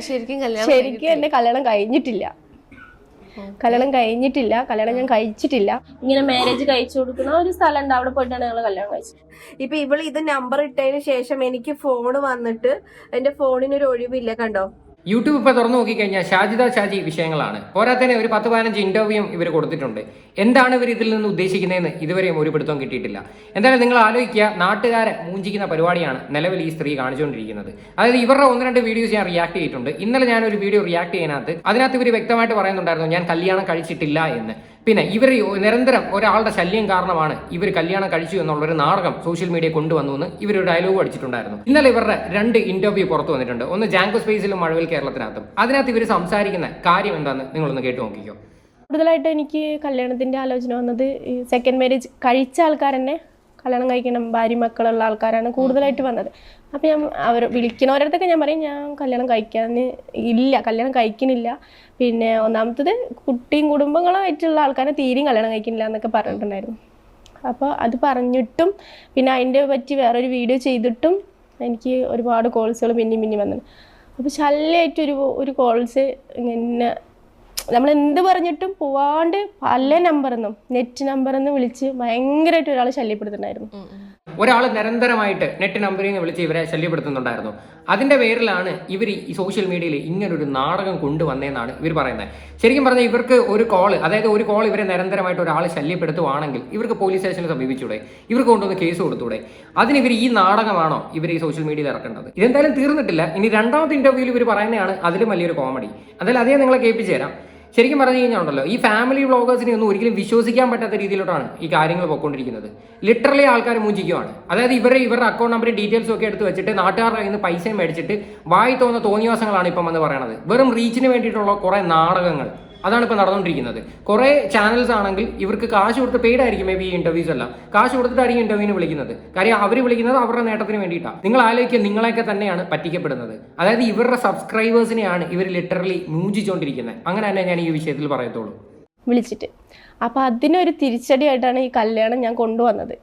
ശരിക്കും കല്യാണം ശരിക്കും എന്റെ കല്യാണം കഴിഞ്ഞിട്ടില്ല. കല്യാണം കഴിഞ്ഞിട്ടില്ല. കല്യാണം ഞാൻ കഴിച്ചിട്ടില്ല. ഇങ്ങനെ മാരേജ് കഴിച്ചു കൊടുക്കുന്ന ഒരു സ്ഥലം ഉണ്ട്. അവിടെ പോയിട്ടാണ് ഞങ്ങൾ കല്യാണം കഴിച്ചത്. ഇപ്പൊ ഇവൾ ഇത് നമ്പർ ഇട്ടതിന് ശേഷം എനിക്ക് ഫോൺ വന്നിട്ട് എന്റെ ഒരു ഒഴിവില്ല കണ്ടോ? യൂട്യൂബ് ഇപ്പോൾ തുറന്നു നോക്കിക്കഴിഞ്ഞാൽ ഷാജിദ ഷാജി വിഷയങ്ങളാണ്. പോരാത്തതിന് ഒരു പത്ത് പതിനഞ്ച് ഇന്റർവ്യൂ ഇവർ കൊടുത്തിട്ടുണ്ട്. എന്താണ് ഇവർ ഇതിൽ നിന്ന് ഉദ്ദേശിക്കുന്നതെന്ന് ഇതുവരെയും ഒരു പിടുത്തവും കിട്ടിയിട്ടില്ല. എന്തായാലും നിങ്ങൾ ആലോചിക്കുക നാട്ടുകാരെ മൂഞ്ചിക്കുന്ന പരിപാടിയാണ് നിലവിൽ ഈ സ്ത്രീ കാണിച്ചുകൊണ്ടിരിക്കുന്നത്. അതായത് ഇവരുടെ ഒന്ന് രണ്ട് വീഡിയോസ് ഞാൻ റിയാക്ട് ചെയ്തിട്ടുണ്ട്. ഇന്നലെ ഞാൻ ഒരു വീഡിയോ റിയാക്ട് ചെയ്യാനകത്ത് അതിനകത്ത് ഇവർ വ്യക്തമായിട്ട് പറയുന്നുണ്ടായിരുന്നു ഞാൻ കല്യാണം കഴിച്ചിട്ടില്ല എന്ന്. പിന്നെ ഇവർ നിരന്തരം ഒരാളുടെ ശല്യം കാരണമാണ് ഇവർ കല്യാണം കഴിച്ചു എന്നുള്ള ഒരു നാടകം സോഷ്യൽ മീഡിയ കൊണ്ടുവന്നു എന്ന് ഇവർ ഡയലോഗ് അടിച്ചിട്ടുണ്ടായിരുന്നു. ഇന്നലെ ഇവരുടെ രണ്ട് ഇന്റർവ്യൂ പുറത്തു വന്നിട്ടുണ്ട്. ഒന്ന് ജാങ്കോ സ്പേസിലും മഴവിൽ കേരളത്തിനകത്തും. അതിനകത്ത് ഇവർ സംസാരിക്കുന്ന കാര്യം എന്താണെന്ന് നിങ്ങളൊന്ന് കേട്ടു നോക്കിക്കോ. കൂടുതലായിട്ട് എനിക്ക് കല്യാണത്തിന്റെ ആലോചന വന്നത് സെക്കൻഡ് മാരേജ് കഴിച്ച ആൾക്കാർ തന്നെ കല്യാണം കഴിക്കണം ഭാര്യ മക്കളുള്ള ആൾക്കാരാണ് കൂടുതലായിട്ട് വന്നത്. അപ്പം ഞാൻ അവർ വിളിക്കുന്നവരടുത്തൊക്കെ ഞാൻ പറയും ഞാൻ കല്യാണം കഴിക്കാൻ ഇല്ല കല്യാണം കഴിക്കുന്നില്ല പിന്നെ ഒന്നാമത്തത് കുട്ടിയും കുടുംബങ്ങളുമായിട്ടുള്ള ആൾക്കാരെ തീരെയും കല്യാണം കഴിക്കുന്നില്ല എന്നൊക്കെ പറഞ്ഞിട്ടുണ്ടായിരുന്നു. അപ്പോൾ അത് പറഞ്ഞിട്ടും പിന്നെ അതിന്റെ പറ്റി വേറൊരു വീഡിയോ ചെയ്തിട്ടും എനിക്ക് ഒരുപാട് കോൾസുകൾ പിന്നെയും പിന്നെയും വന്നത് അപ്പോൾ ശല്യമായിട്ടൊരു ഒരു കോൾസ് ഇങ്ങനെ നമ്മൾ എന്ത് പറഞ്ഞിട്ടും പോവാണ്ട് പല നമ്പറെന്നും നെറ്റ് നമ്പറെന്ന് വിളിച്ച് ഭയങ്കരമായിട്ട് ഒരാൾ ശല്യപ്പെടുത്തുന്നുണ്ടായിരുന്നു. ഒരാൾ നിരന്തരമായിട്ട് നെറ്റ് നമ്പറിൽ നിന്ന് വിളിച്ച് ഇവരെ ശല്യപ്പെടുത്തുന്നുണ്ടായിരുന്നു. അതിന്റെ പേരിലാണ് ഇവർ ഈ സോഷ്യൽ മീഡിയയിൽ ഇങ്ങനൊരു നാടകം കൊണ്ടുവന്നതെന്നാണ് ഇവർ പറയുന്നത്. ശരിക്കും പറഞ്ഞാൽ ഇവർക്ക് ഒരു കോൾ അതായത് ഒരു കോൾ ഇവരെ നിരന്തരമായിട്ട് ഒരാൾ ശല്യപ്പെടുത്തുവാണെങ്കിൽ ഇവർക്ക് പോലീസ് സ്റ്റേഷനിൽ സമീപിച്ചൂടെ ഇവർക്ക് കൊണ്ടുവന്ന് കേസ് കൊടുത്തൂടെ അതിന് ഇവർ ഈ നാടകമാണോ ഇവർ ഈ സോഷ്യൽ മീഡിയയിൽ ഇറക്കേണ്ടത്? ഇതെന്തായാലും തീർന്നിട്ടില്ല. ഇനി രണ്ടാമത്തെ ഇന്റർവ്യൂവിൽ ഇവർ പറയുന്നതാണ് അതിലും വലിയൊരു കോമഡി അതായത് അതേ നിങ്ങളെ കേൾപ്പിച്ചു തരാം. ശരിക്കും പറഞ്ഞു കഴിഞ്ഞാൽ ഉണ്ടല്ലോ ഈ ഫാമിലി വ്ളോഗേഴ്സിനെ ഒന്നും ഒരിക്കലും വിശ്വസിക്കാൻ പറ്റാത്ത രീതിയിലോട്ടാണ് ഈ കാര്യങ്ങൾ പോയിക്കൊണ്ടിരിക്കുന്നത്. ലിറ്ററലി ആൾക്കാർ മൂഞ്ചിക്കുവാണ്. അതായത് ഇവരുടെ ഇവരുടെ അക്കൗണ്ട് നമ്പർ ഡീറ്റെയിൽസ് ഒക്കെ എടുത്ത് വെച്ചിട്ട് നാട്ടുകാരുടെ കയ്യിൽ നിന്ന് പൈസയും മേടിച്ചിട്ട് വായി തോന്നുന്ന തോന്നിവാസങ്ങളാണ് ഇപ്പം വന്ന് പറയണത്. വെറും റീച്ചിന് വേണ്ടിയിട്ടുള്ള കുറേ നാടകങ്ങൾ. അതാണ് ഇപ്പോൾ നടന്നുകൊണ്ടിരിക്കുന്നത്. കുറേ ചാനൽസ് ആണെങ്കിൽ ഇവർക്ക് കാശ് കൊടുത്ത് പെയ്ഡ് ആയിരിക്കും മേ ബി ഇന്റർവ്യൂസ് എല്ലാം. കാശ് കൊടുത്തിട്ടായിരിക്കും ഇന്റർവ്യൂവിന് വിളിക്കുന്നത്. കാര്യം അവർ വിളിക്കുന്നത് അവരുടെ നേട്ടത്തിന് വേണ്ടിയിട്ടാണ് നിങ്ങൾ ആലോചിക്കുക നിങ്ങളെയൊക്കെ തന്നെയാണ് പറ്റിക്കപ്പെടുന്നത്. അതായത് ഇവരുടെ സബ്സ്ക്രൈബേഴ്സിനെയാണ് ഇവർ ലിറ്ററലി മൂജിച്ചുകൊണ്ടിരിക്കുന്നത് അങ്ങനെ തന്നെ ഞാൻ ഈ വിഷയത്തിൽ പറയത്തുള്ളൂ. വിളിച്ചിട്ട്. അപ്പോൾ അതിനൊരു തിരിച്ചടിയായിട്ടാണ് ഈ കല്യാണം ഞാൻ കൊണ്ടുവന്നത്.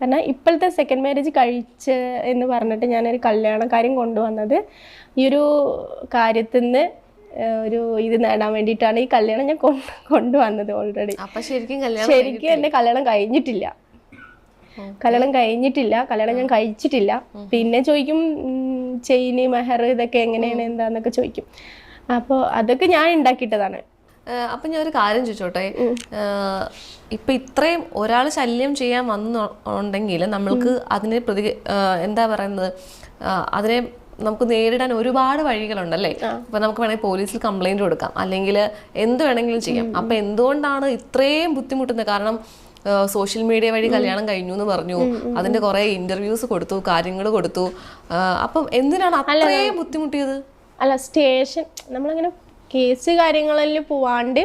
കാരണം ഇപ്പോഴത്തെ സെക്കൻഡ് മാരേജ് കഴിച്ച് എന്ന് പറഞ്ഞിട്ട് ഞാനൊരു കല്യാണ കാര്യം കൊണ്ടുവന്നത് ഈ ഒരു കാര്യത്തിൽ നിന്ന് ഒരു ഇത് നേടാൻ വേണ്ടിയിട്ടാണ് ഈ കല്യാണം ഞാൻ കൊണ്ട് കൊണ്ടുവന്നത് ഓൾറെഡി അപ്പൊ ശരിക്കും ശരിക്കും എന്റെ കല്യാണം കഴിഞ്ഞിട്ടില്ല. കല്യാണം കഴിഞ്ഞിട്ടില്ല. കല്യാണം ഞാൻ കഴിച്ചിട്ടില്ല. പിന്നെ ചോദിക്കും ചെയിന് മെഹർ ഇതൊക്കെ എങ്ങനെയാണ് എന്താന്നൊക്കെ ചോദിക്കും. അപ്പോൾ അതൊക്കെ ഞാൻ ഉണ്ടാക്കിയിട്ടതാണ്. അപ്പൊ ഞാൻ ഒരു കാര്യം ചോദിച്ചോട്ടെ? ഇപ്പൊ ഇത്രയും ഒരാൾ ശല്യം ചെയ്യാൻ വന്നുണ്ടെങ്കിൽ നമ്മൾക്ക് അതിനെ പ്രതി എന്താ പറയുന്നത്? അതിനെ നമുക്ക് നേരിടാൻ ഒരുപാട് വഴികളുണ്ടല്ലേ? അപ്പൊ നമുക്ക് വേണമെങ്കിൽ പോലീസിൽ കംപ്ലൈന്റ് കൊടുക്കാം. അല്ലെങ്കിൽ എന്ത് വേണമെങ്കിലും ചെയ്യാം. അപ്പൊ എന്തുകൊണ്ടാണ് ഇത്രയും ബുദ്ധിമുട്ടുന്നത്? കാരണം സോഷ്യൽ മീഡിയ വഴി കല്യാണം കഴിഞ്ഞു എന്ന് പറഞ്ഞു. അതിന്റെ കുറെ ഇന്റർവ്യൂസ് കൊടുത്തു കാര്യങ്ങൾ കൊടുത്തു. അപ്പം എന്തിനാണ് അത്രയും ബുദ്ധിമുട്ടിയത്? അല്ല സ്റ്റേഷൻ നമ്മളങ്ങനെ കേസ് കാര്യങ്ങളിൽ പോവാണ്ട്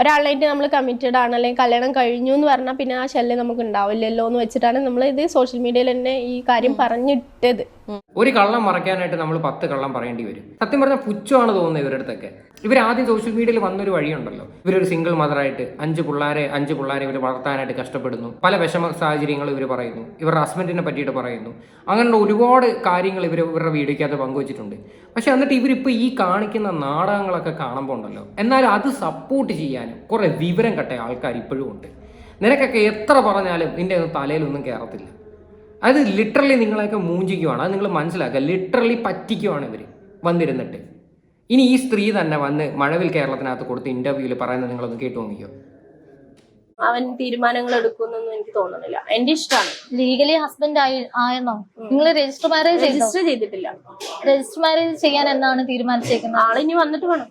ഒരാളായിട്ട് നമ്മൾ കമ്മിറ്റഡ് ആണ്. അല്ലെങ്കിൽ കല്യാണം കഴിഞ്ഞു എന്ന് പറഞ്ഞാൽ പിന്നെ ആ ശല്യം നമുക്ക് ഉണ്ടാവില്ലല്ലോ എന്ന് വെച്ചിട്ടാണ് നമ്മൾ ഇത് സോഷ്യൽ മീഡിയയിൽ തന്നെ ഈ കാര്യം പറഞ്ഞിട്ടത്. ഒരു കള്ളം മറയ്ക്കാനായിട്ട് നമ്മൾ പത്ത് കള്ളം പറയേണ്ടി വരും. സത്യം പറഞ്ഞാൽ പുച്ഛമാണ് തോന്നുന്നത് ഇവരുടെ അടുത്തൊക്കെ. ഇവർ ആദ്യം സോഷ്യൽ മീഡിയയിൽ വന്നൊരു വഴിയുണ്ടല്ലോ. ഇവരൊരു സിംഗിൾ മദറായിട്ട് അഞ്ച് പിള്ളേരെ അഞ്ച് പിള്ളേരെ ഇവർ വളർത്താനായിട്ട് കഷ്ടപ്പെടുന്നു. പല വിഷമ സാഹചര്യങ്ങൾ ഇവർ പറയുന്നു. ഇവരുടെ ഹസ്ബൻഡിനെ പറ്റിയിട്ട് പറയുന്നു. അങ്ങനെയുള്ള ഒരുപാട് കാര്യങ്ങൾ ഇവർ ഇവരുടെ വീഡിയോക്കകത്ത് പങ്കുവച്ചിട്ടുണ്ട്. പക്ഷെ എന്നിട്ട് ഇവരിപ്പോൾ ഈ കാണിക്കുന്ന നാടകങ്ങളൊക്കെ കാണുമ്പോൾ ഉണ്ടല്ലോ. എന്നാൽ അത് സപ്പോർട്ട് ചെയ്യാനും കുറേ വിവരം കെട്ട ആൾക്കാർ ഇപ്പോഴും ഉണ്ട്. നിനക്കൊക്കെ എത്ര പറഞ്ഞാലും നിന്റെ തലയിലൊന്നും കയറത്തില്ല അത് ലിറ്ററലി നിങ്ങളെയൊക്കെ മൂഞ്ചിക്കുവാണ്. അത് നിങ്ങൾ മനസ്സിലാക്കുക. ലിറ്ററലി പറ്റിക്കുവാണ് ഇവർ വന്നിരുന്നിട്ട്. ഇനി ഈ സ്ത്രീ തന്നെ വന്ന് മഴവിൽ കേരളത്തിനകത്ത് കൊടുത്ത് ഇന്റർവ്യൂവിൽ പറയുന്നത് നിങ്ങളൊന്ന് കേട്ടു നോക്കിയോ അവൻ തീരുമാനങ്ങൾ എടുക്കുന്നൊന്നും എനിക്ക് തോന്നുന്നില്ല. എന്റെ ഇഷ്ടമാണ്. ലീഗലി ഹസ്ബൻഡ് ആയി ആയെന്നോ? നിങ്ങൾ രജിസ്റ്റർ മാരേജ് രജിസ്റ്റർ ചെയ്തിട്ടില്ല. രജിസ്റ്റർ മാരേജ് ചെയ്യാൻ എന്നാണ് തീരുമാനിച്ചേക്കുന്നത്? ആളിനി വന്നിട്ട് വേണം.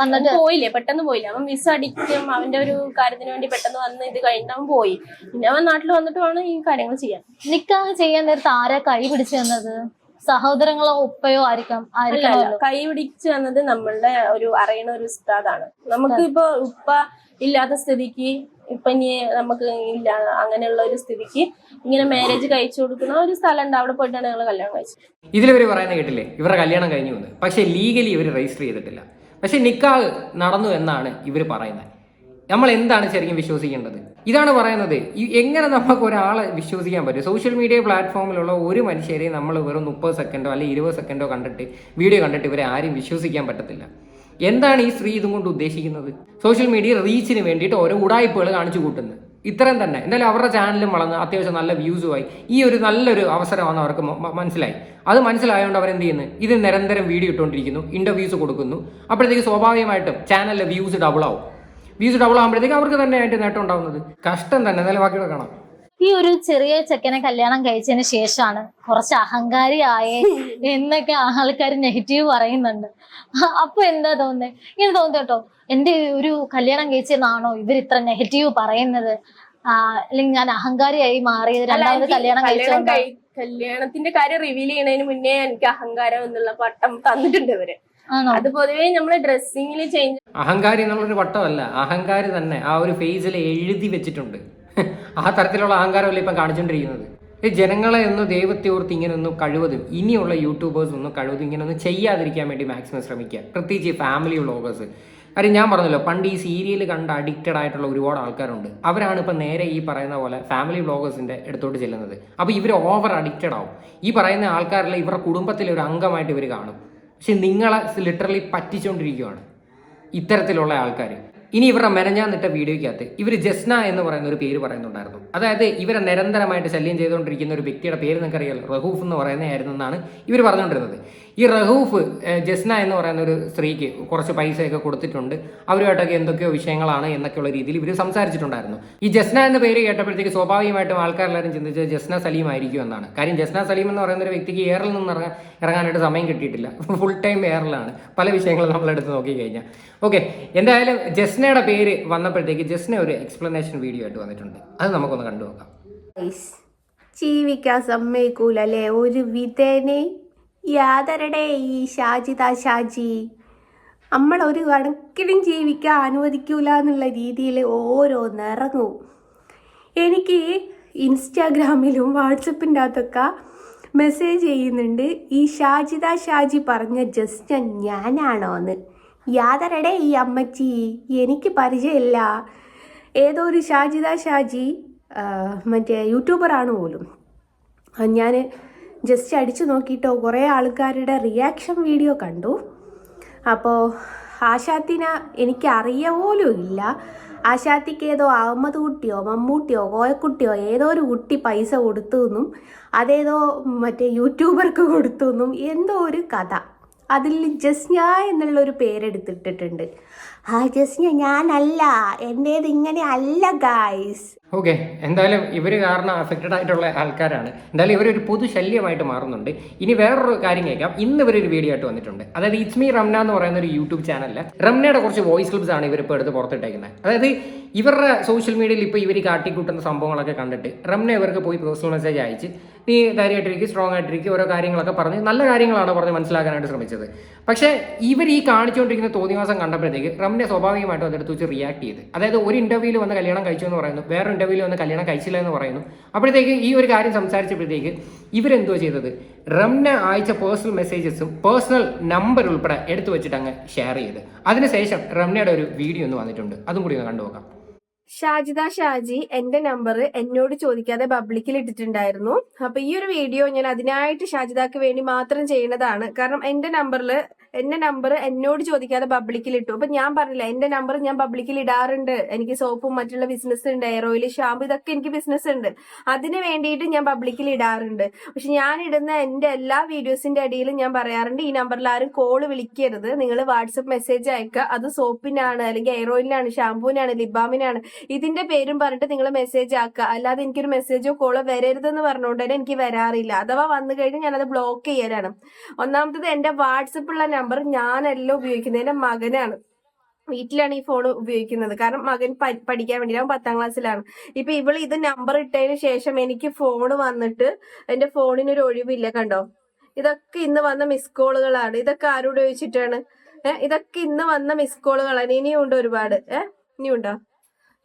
വന്നിട്ട് പോയില്ലേ? പെട്ടെന്ന് പോയില്ല? അവൻ വിസ അടിക്കും അവന്റെ ഒരു കാര്യത്തിന് വേണ്ടി പെട്ടെന്ന് വന്ന് ഇത് കഴിഞ്ഞിട്ട് അവൻ പോയി. പിന്നെ അവൻ നാട്ടിൽ വന്നിട്ട് വേണം ഈ കാര്യങ്ങൾ ചെയ്യാൻ. നിക്കാഹ് ചെയ്യാൻ നേരത്ത് ആരാ കൈ പിടിച്ചു തന്നത്? സഹോദരങ്ങളോ ഉപ്പയോ ആയിരിക്കാം കൈ പിടിച്ചു തന്നത് നമ്മളുടെ ഒരു അറിയണ ഒരു ഉസ്താദാണ്. നമുക്ക് ഇപ്പൊ ഉപ്പ ഇല്ലാത്ത സ്ഥിതിക്ക് ഇപ്പൊ ഇനി നമുക്ക് ഇല്ല അങ്ങനെയുള്ള ഒരു സ്ഥിതിക്ക് ഇങ്ങനെ മാരേജ് കഴിച്ചു കൊടുക്കുന്ന ഒരു സ്ഥലം ഉണ്ട് അവിടെ പോയിട്ടാണ് ഞങ്ങൾ കല്യാണം കഴിച്ചത്. ഇതിലിവർ പറയുന്നത് കേട്ടില്ലേ? ഇവരുടെ കല്യാണം കഴിഞ്ഞു എന്ന്. പക്ഷേ ലീഗലി ഇവർ രജിസ്റ്റർ ചെയ്തിട്ടില്ല. പക്ഷേ നിക്കാഹ് നടന്നു എന്നാണ് ഇവർ പറയുന്നത്. നമ്മൾ എന്താണ് ശരിക്കും വിശ്വസിക്കേണ്ടത്? ഇതാണ് പറയുന്നത്. എങ്ങനെ നമുക്ക് ഒരാളെ വിശ്വസിക്കാൻ പറ്റും? സോഷ്യൽ മീഡിയ പ്ലാറ്റ്ഫോമിലുള്ള ഒരു മനുഷ്യരെ നമ്മൾ വെറും മുപ്പത് സെക്കൻഡോ അല്ലെങ്കിൽ ഇരുപത് സെക്കൻഡോ കണ്ടിട്ട് വീഡിയോ കണ്ടിട്ട് ഇവരെ ആരും വിശ്വസിക്കാൻ പറ്റത്തില്ല. എന്താണ് ഈ സ്ത്രീ ഇതും കൊണ്ട് ഉദ്ദേശിക്കുന്നത്? സോഷ്യൽ മീഡിയ റീച്ചിന് വേണ്ടിയിട്ട് ഓരോ ഉടായ്പകൾ കാണിച്ചു കൂട്ടുന്നത്. ഇത്രയും തന്നെ. എന്തായാലും അവരുടെ ചാനലും വളർന്ന് അത്യാവശ്യം നല്ല വ്യൂസുമായി ഈ ഒരു നല്ലൊരു അവസരമാണ് അവർക്ക് മനസ്സിലായി. അത് മനസ്സിലായതുകൊണ്ട് അവരെന്ത് ചെയ്യുന്നു? ഇത് നിരന്തരം വീഡിയോ ഇട്ടുകൊണ്ടിരിക്കുന്നു ഇന്റർവ്യൂസ് കൊടുക്കുന്നു. അപ്പോഴത്തേക്ക് സ്വാഭാവികമായിട്ടും ചാനലിലെ വ്യൂസ് ഡബിൾ ആവും. വ്യൂസ് ഡബിൾ ആകുമ്പോഴത്തേക്ക് അവർക്ക് തന്നെ ആയിട്ട് നേട്ടം ഉണ്ടാകുന്നത് കഷ്ടം തന്നെ. എന്തായാലും ബാക്കിയുടെ കാണാം. ഈ ഒരു ചെറിയ ചെക്കനെ കല്യാണം കഴിച്ചതിന് ശേഷമാണ് കുറച്ച് അഹങ്കാരി ആയേ എന്നൊക്കെ ആൾക്കാർ നെഗറ്റീവ് പറയുന്നുണ്ട്. അപ്പൊ എന്താ തോന്നുന്നത് ഇങ്ങനെ തോന്നുന്നു കേട്ടോ. എന്റെ ഒരു കല്യാണം കഴിച്ചതാണോ ഇവർ ഇത്ര നെഗറ്റീവ് പറയുന്നത്? ആ, അല്ലെങ്കിൽ ഞാൻ അഹങ്കാരിയായി മാറിയത് രണ്ടാമത് കല്യാണം കഴിച്ചു കഴിച്ചോണ്ട് കല്യാണത്തിന്റെ കാര്യം റിവീൽ ചെയ്യണതിന് മുന്നേ എനിക്ക് അഹങ്കാരം എന്നുള്ള പട്ടം തന്നിട്ടുണ്ട് ഇവർ. അത് പൊതുവേ നമ്മൾ ഡ്രസ്സിങ്ങിൽ ചേഞ്ച് അഹങ്കാരി എന്നുള്ളൊരു വട്ടമല്ല. അഹങ്കാരി തന്നെ ആ ഒരു ഫേസിൽ എഴുതി വെച്ചിട്ടുണ്ട്. ആ തരത്തിലുള്ള അഹങ്കാരമല്ലേ ഇപ്പം കാണിച്ചുകൊണ്ടിരിക്കുന്നത് ജനങ്ങളെ ഒന്ന് ദൈവത്തെ ഓർത്ത് ഇങ്ങനെ ഒന്ന് കഴിവതും ഇനിയുള്ള യൂട്യൂബേഴ്സ് ഒന്നും കഴിവതും ഇങ്ങനെ ഒന്ന് ചെയ്യാതിരിക്കാൻ വേണ്ടി മാക്സിമം ശ്രമിക്കുക. പ്രത്യേകിച്ച് ഫാമിലി വ്ളോഗേഴ്സ് കാര്യം ഞാൻ പറഞ്ഞല്ലോ പണ്ട് ഈ സീരിയൽ കണ്ട് അഡിക്റ്റഡ് ആയിട്ടുള്ള ഒരുപാട് ആൾക്കാരുണ്ട്. അവരാണ് ഇപ്പം നേരെ ഈ പറയുന്ന പോലെ ഫാമിലി വ്ളോഗേഴ്സിന്റെ അടുത്തോട്ട് ചെല്ലുന്നത്. അപ്പോൾ ഇവർ ഓവർ അഡിക്റ്റഡ് ആവും. ഈ പറയുന്ന ആൾക്കാരിലെ ഇവരുടെ കുടുംബത്തിലെ ഒരു അംഗമായിട്ട് ഇവർ കാണും. പക്ഷെ നിങ്ങളെ ലിറ്ററലി പറ്റിച്ചുകൊണ്ടിരിക്കുകയാണ് ഇത്തരത്തിലുള്ള ആൾക്കാർ ഇനി ഇവരുടെ മെനഞ്ഞാന്നിട്ട വീഡിയോയ്ക്കകത്ത് ഇവർ ജസ്ന എന്ന് പറയുന്ന ഒരു പേര് പറയുന്നുണ്ടായിരുന്നു. അതായത് ഇവരെ നിരന്തരമായിട്ട് ശല്യം ചെയ്തുകൊണ്ടിരിക്കുന്ന ഒരു വ്യക്തിയുടെ പേര് നിങ്ങൾക്ക് അറിയാലോ റഹൂഫ് എന്ന് പറയുന്നതായിരുന്നു എന്നാണ് ഇവർ പറഞ്ഞുകൊണ്ടിരുന്നത്. ഈ റഹൂഫ് ജസ്ന എന്ന് പറയുന്ന ഒരു സ്ത്രീക്ക് കുറച്ച് പൈസയൊക്കെ കൊടുത്തിട്ടുണ്ട്. അവരുമായിട്ടൊക്കെ എന്തൊക്കെയോ വിഷയങ്ങളാണ് എന്നൊക്കെയുള്ള രീതിയിൽ ഇവർ സംസാരിച്ചിട്ടുണ്ടായിരുന്നു. ഈ ജസ്ന എന്ന പേര് കേട്ടപ്പോഴത്തേക്ക് സ്വാഭാവികമായിട്ടും ആൾക്കാരെല്ലാവരും ചിന്തിച്ചത് ജസ്ന സലീം ആയിരിക്കും എന്നാണ്. കാര്യം ജസ്ന സലീം എന്ന് പറയുന്ന ഒരു വ്യക്തിക്ക് എയറിൽ നിന്ന് ഇറങ്ങാൻ ഇറങ്ങാനായിട്ട് സമയം കിട്ടിയിട്ടില്ല. ഫുൾ ടൈം എയറിലാണ്. പല വിഷയങ്ങളും നമ്മളെടുത്ത് നോക്കിക്കഴിഞ്ഞാൽ നോക്കി കഴിഞ്ഞാൽ ഓക്കെ എന്തായാലും ജസ്നയുടെ പേര് വന്നപ്പോഴത്തേക്ക് ജസ്ന ഒരു എക്സ്പ്ലനേഷൻ വീഡിയോ ആയിട്ട് വന്നിട്ടുണ്ട്. അത് നമുക്കൊന്ന് കണ്ടു നോക്കാം ജീവിക്കാൻ സമ്മതിക്കൂലല്ലേ ഒരു വിധേനെ യാതരുടെ ഈ ഷാജിത ഷാജി നമ്മൾ ഒരു കണക്കിലും ജീവിക്കാൻ അനുവദിക്കൂല എന്നുള്ള രീതിയിൽ ഓരോന്നിറങ്ങും എനിക്ക് ഇൻസ്റ്റാഗ്രാമിലും വാട്സപ്പിന്റെ അകത്തൊക്കെ മെസ്സേജ് ചെയ്യുന്നുണ്ട് ഈ ഷാജിത ഷാജി പറഞ്ഞ ജസ്റ്റ് ഞാനാണോന്ന്. യാതരടെ ഈ അമ്മച്ചി എനിക്ക് പരിചയമില്ല. ഏതോ ഒരു ഷാജിത ഷാജി മറ്റേ യൂട്യൂബറാണ് പോലും. ഞാൻ ജസ്റ്റ് അടിച്ചു നോക്കിയിട്ടോ കുറേ ആൾക്കാരുടെ റിയാക്ഷൻ വീഡിയോ കണ്ടു. അപ്പോൾ ആശാത്തിന എനിക്ക് അറിയ പോലും ഇല്ല. ആശാത്തിക്ക് ഏതോ അഹമ്മദ് കുട്ടിയോ മമ്മൂട്ടിയോ കോയക്കുട്ടിയോ ഏതോ ഒരു കുട്ടി പൈസ കൊടുത്തു എന്നും അതേതോ മറ്റേ യൂട്യൂബർക്ക് കൊടുത്തു എന്നും എന്തോ ഒരു കഥ. അതിൽ ജസ്ന എന്നുള്ളൊരു പേരെടുത്തിട്ടിട്ടുണ്ട്. ആ ജസ്ന ഞാനല്ല എന്റേത് ഇങ്ങനെ അല്ല ഗായ്സ്. ഓക്കെ എന്തായാലും ഇവർ കാരണം അഫക്റ്റഡ് ആയിട്ടുള്ള ആൾക്കാരാണ്. എന്തായാലും ഇവരൊരു പൊതു ശല്യമായിട്ട് മാറുന്നുണ്ട്. ഇനി വേറൊരു കാര്യം കേൾക്കാം. ഇന്ന് ഇവരൊരു വീഡിയോ ആയിട്ട് വന്നിട്ടുണ്ട്. അതായത് ഇറ്റ്സ് മീ റംന എന്ന് പറയുന്ന ഒരു യൂട്യൂബ് ചാനലിൽ റംനയുടെ കുറച്ച് വോയിസ് ക്ലിപ്സ് ആണ് ഇവർ ഇപ്പോൾ എടുത്ത് പുറത്തിട്ടേക്കുന്നത്. അതായത് ഇവരുടെ സോഷ്യൽ മീഡിയയിൽ ഇപ്പോൾ ഇവർ കാട്ടിക്കൂട്ടുന്ന സംഭവങ്ങളൊക്കെ കണ്ടിട്ട് റംന ഇവർക്ക് പോയി പേഴ്സണൽ മെസ്സേജ് അയച്ച് നീ ധൈര്യമായിട്ടിരിക്കും സ്ട്രോങ് ആയിട്ടിരിക്കും ഓരോ കാര്യങ്ങളൊക്കെ പറഞ്ഞ് നല്ല കാര്യങ്ങളാണ് പറഞ്ഞ് മനസ്സിലാക്കാനായിട്ട് ശ്രമിച്ചത്. പക്ഷേ ഇവർ ഈ കാണിച്ചുകൊണ്ടിരിക്കുന്ന തോന്നിവാസം കണ്ടപ്പോഴത്തേക്ക് റംന സ്വാഭാവികമായിട്ടും അതെടുത്ത് വെച്ച് റിയാക്ട് ചെയ്ത്. അതായത് ഒരു ഇന്റർവ്യൂവിൽ വന്ന് കല്യാണം കഴിച്ചു എന്ന് പറയുന്നു വേറെ ഇന്റർവ്യൂവിൽ വന്ന് കല്യാണം കഴിച്ചില്ല എന്ന് പറയുന്നു. അപ്പോഴത്തേക്ക് ഈ ഒരു കാര്യം സംസാരിച്ചപ്പോഴത്തേക്ക് ഇവരെന്തോ ചെയ്തത്? റംന അയച്ച പേഴ്സണൽ മെസ്സേജസും പേഴ്സണൽ നമ്പർ ഉൾപ്പെടെ എടുത്തു വെച്ചിട്ട് അങ്ങ് ഷെയർ ചെയ്ത് അതിനുശേഷം റംനയുടെ ഒരു വീഡിയോ ഒന്ന് വന്നിട്ടുണ്ട്. അതും കൂടി ഒന്ന് കണ്ടു നോക്കാം ഷാജിദ ഷാജി എന്റെ നമ്പർ എന്നോട് ചോദിക്കാതെ പബ്ലിക്കിൽ ഇട്ടിട്ടുണ്ടായിരുന്നു. അപ്പൊ ഈ ഒരു വീഡിയോ ഞാൻ അതിനായിട്ട് ഷാജിദാക്ക് വേണ്ടി മാത്രം ചെയ്യുന്നതാണ് കാരണം എന്റെ നമ്പറിൽ എന്റെ നമ്പർ എന്നോട് ചോദിക്കാതെ പബ്ലിക്കിൽ ഇട്ടു. അപ്പൊ ഞാൻ പറഞ്ഞില്ല എന്റെ നമ്പർ ഞാൻ പബ്ലിക്കിൽ ഇടാറുണ്ട്. എനിക്ക് സോപ്പും മറ്റുള്ള ബിസിനസ് ഉണ്ട് എയർ ഓയിൽ ഷാമ്പു ഇതൊക്കെ എനിക്ക് ബിസിനസ് ഉണ്ട്. അതിന് വേണ്ടിയിട്ട് ഞാൻ പബ്ലിക്കിൽ ഇടാറുണ്ട്. പക്ഷെ ഞാൻ ഇടുന്ന എന്റെ എല്ലാ വീഡിയോസിന്റെ അടിയിൽ ഞാൻ പറയാറുണ്ട് ഈ നമ്പറിൽ ആരും കോൾ വിളിക്കരുത്. നിങ്ങൾ വാട്സപ്പ് മെസ്സേജ് അയക്കുക. അത് സോപ്പിനാണ് അല്ലെങ്കിൽ എയർ ഷാമ്പൂവിനാണ് ലിബാമിനാണ് ഇതിന്റെ പേരും പറഞ്ഞിട്ട് നിങ്ങൾ മെസ്സേജ് ആക്കുക. അല്ലാതെ എനിക്കൊരു മെസ്സേജോ കോളോ വരരുതെന്ന് പറഞ്ഞുകൊണ്ട് തന്നെ എനിക്ക് വരാറില്ല. അഥവാ വന്നു കഴിഞ്ഞാൽ ഞാനത് ബ്ലോക്ക് ചെയ്യലാണ്. ഒന്നാമത്തത് എന്റെ വാട്സപ്പുള്ള നമ്പർ ഞാനല്ല ഉപയോഗിക്കുന്നത്. എന്റെ മകനാണ്. വീട്ടിലാണ് ഈ ഫോൺ ഉപയോഗിക്കുന്നത്. കാരണം മകൻ പഠിക്കാൻ വേണ്ടി അവൻ പത്താം ക്ലാസ്സിലാണ് ഇപ്പൊ ഇവൾ ഇത് നമ്പർ ഇട്ടതിന് ശേഷം എനിക്ക് ഫോൺ വന്നിട്ട് എന്റെ ഫോണിന് ഒരു ഒഴിവില്ല കണ്ടോ? ഇതൊക്കെ ഇന്ന് വന്ന മിസ് കോളുകളാണ് ഇതൊക്കെ ആരോട് ചോദിച്ചിട്ടാണ്? ഇതൊക്കെ ഇന്ന് വന്ന മിസ് കോളുകളാണ് ഇനിയും ഉണ്ട് ഒരുപാട്. ഏഹ് ഇനിയും ഉണ്ടോ?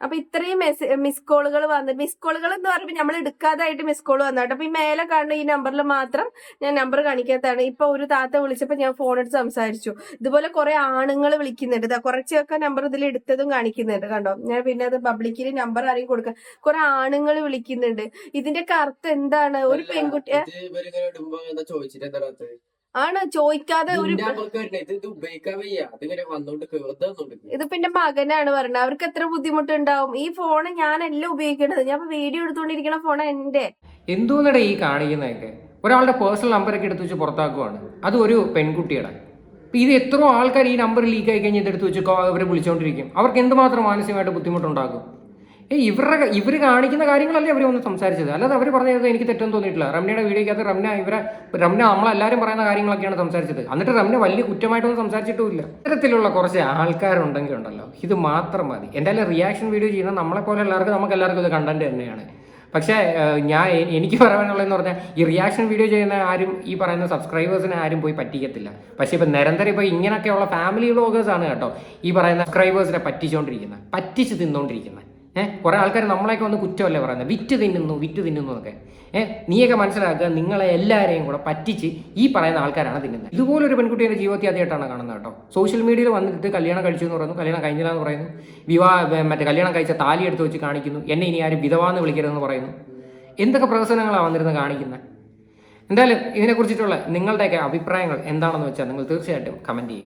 അപ്പൊ ഇത്രയും മെസ് മിസ് കോളുകൾ വന്നു മിസ് കോളുകൾ എന്ന് പറയുമ്പോൾ നമ്മൾ എടുക്കാതായിട്ട് മിസ് കോൾ വന്നിട്ട് അപ്പൊ ഈ മേലെ കാണുന്ന ഈ നമ്പറിൽ മാത്രം ഞാൻ നമ്പർ കാണിക്കാത്തതാണ്. ഇപ്പൊ ഒരു താത്ത വിളിച്ചപ്പോ ഞാൻ ഫോൺ എടുത്ത് സംസാരിച്ചു. ഇതുപോലെ കുറെ ആണുങ്ങൾ വിളിക്കുന്നുണ്ട്. കുറച്ചൊക്കെ നമ്പർ ഇതിൽ എടുത്തതും കാണിക്കുന്നുണ്ട് കണ്ടോ? ഞാൻ പിന്നെ അത് പബ്ലിക്കിൽ നമ്പർ ആരെയും കൊടുക്കാം. കുറെ ആണുങ്ങൾ വിളിക്കുന്നുണ്ട്. ഇതിന്റെ അർത്ഥം എന്താണ്? ഒരു പെൺകുട്ടിയെ ചോദിച്ചിട്ട്? ആണ് ചോദിക്കാതെ ഒരു ഇത് പിന്നെ മകനാണ് പറഞ്ഞത്. അവർക്ക് എത്ര ബുദ്ധിമുട്ടുണ്ടാവും? ഈ ഫോണ് ഞാനല്ല ഉപയോഗിക്കേണ്ടത് ഞാൻ ഇപ്പൊ വീഡിയോ എടുത്തുകൊണ്ടിരിക്കുന്ന ഫോൺ എന്റെ. എന്തോന്നട ഈ കാണിക്കുന്നതൊക്കെ? ഒരാളുടെ പേഴ്സണൽ നമ്പറൊക്കെ എടുത്ത് വെച്ച് പുറത്താക്കുവാണ്. അത് ഒരു പെൺകുട്ടിയുടെ. ഇത് എത്രയോ ആൾക്കാർ ഈ നമ്പർ ലീക്ക് ആയി കഴിഞ്ഞ് ഇതെടുത്ത് വെച്ച് അവരെ വിളിച്ചുകൊണ്ടിരിക്കും അവർക്ക് എന്തുമാത്രം മാനസികമായിട്ട് ബുദ്ധിമുട്ടുണ്ടാകും? ഇവരുടെ ഇവർ കാണിക്കുന്ന കാര്യങ്ങളല്ലേ അവർ ഒന്ന് സംസാരിച്ചത്? അല്ലാതെ അവർ പറഞ്ഞത് എനിക്ക് തെറ്റൊന്നും തോന്നിയിട്ടില്ല. റംനയുടെ വീഡിയോക്കകത്ത് റംന ഇവരെ റംന നമ്മളെല്ലാവരും പറയുന്ന കാര്യങ്ങളൊക്കെയാണ് സംസാരിച്ചത്. എന്നിട്ട് റംന വലിയ കുറ്റമായിട്ടൊന്നും സംസാരിച്ചിട്ടുമില്ല. ഇത്തരത്തിലുള്ള കുറച്ച് ആൾക്കാരുണ്ടെങ്കിൽ ഉണ്ടല്ലോ ഇത് മാത്രം മതി. എന്തായാലും റിയാക്ഷൻ വീഡിയോ ചെയ്യുന്ന നമ്മളെ പോലെ എല്ലാവർക്കും നമുക്ക് എല്ലാവർക്കും ഇത് കണ്ടന്റ് തന്നെയാണ്. പക്ഷേ ഞാൻ എനിക്ക് പറയാനുള്ളതെന്ന് പറഞ്ഞാൽ ഈ റിയാക്ഷൻ വീഡിയോ ചെയ്യുന്ന ആരും ഈ പറയുന്ന സബ്സ്ക്രൈബേഴ്സിനെ ആരും പോയി പറ്റിക്കത്തില്ല. പക്ഷേ ഇപ്പം നിരന്തരം ഇപ്പോൾ ഇങ്ങനെയൊക്കെയുള്ള ഫാമിലി വ്ളോഗേഴ്സാണ് കേട്ടോ ഈ പറയുന്ന സബ്സ്ക്രൈബേഴ്സിനെ പറ്റിച്ചുകൊണ്ടിരിക്കുന്നത് പറ്റിച്ച് തിന്നുകൊണ്ടിരിക്കുന്നത് ഏഹ് കുറേ ആൾക്കാർ നമ്മളെയൊക്കെ ഒന്ന് കുറ്റമല്ലേ പറയുന്നത്? വിറ്റ് തിന്നുന്നു വിറ്റ് തിന്നുന്നു എന്നൊക്കെ. ഏഹ് നീയൊക്കെ മനസ്സിലാക്കുക നിങ്ങളെ എല്ലാവരെയും കൂടെ പറ്റിച്ച് ഈ പറയുന്ന ആൾക്കാരാണ് തിന്നുന്നത്. ഇതുപോലൊരു പെൺകുട്ടിയുടെ ജീവിതത്തിൽ ആദ്യമായിട്ടാണ് കാണുന്നത് കേട്ടോ. സോഷ്യൽ മീഡിയയിൽ വന്നിട്ട് കല്യാണം കഴിച്ചു എന്ന് പറയുന്നു. കല്യാണം കഴിഞ്ഞില്ല പറയുന്നു. വിവാഹ മറ്റേ കല്യാണം കഴിച്ച താലി എടുത്ത് വെച്ച് കാണിക്കുന്നു. എന്നെ ഇനി ആരും വിധവാന്ന് വിളിക്കരുതെന്ന് പറയുന്നു. എന്തൊക്കെ പ്രവർത്തനങ്ങളാണ് വന്നിരുന്ന് കാണിക്കുന്നത് എന്തായാലും ഇതിനെക്കുറിച്ചിട്ടുള്ള നിങ്ങളുടെയൊക്കെ അഭിപ്രായങ്ങൾ എന്താണെന്ന് വെച്ചാൽ നിങ്ങൾ തീർച്ചയായിട്ടും കമന്റ് ചെയ്യും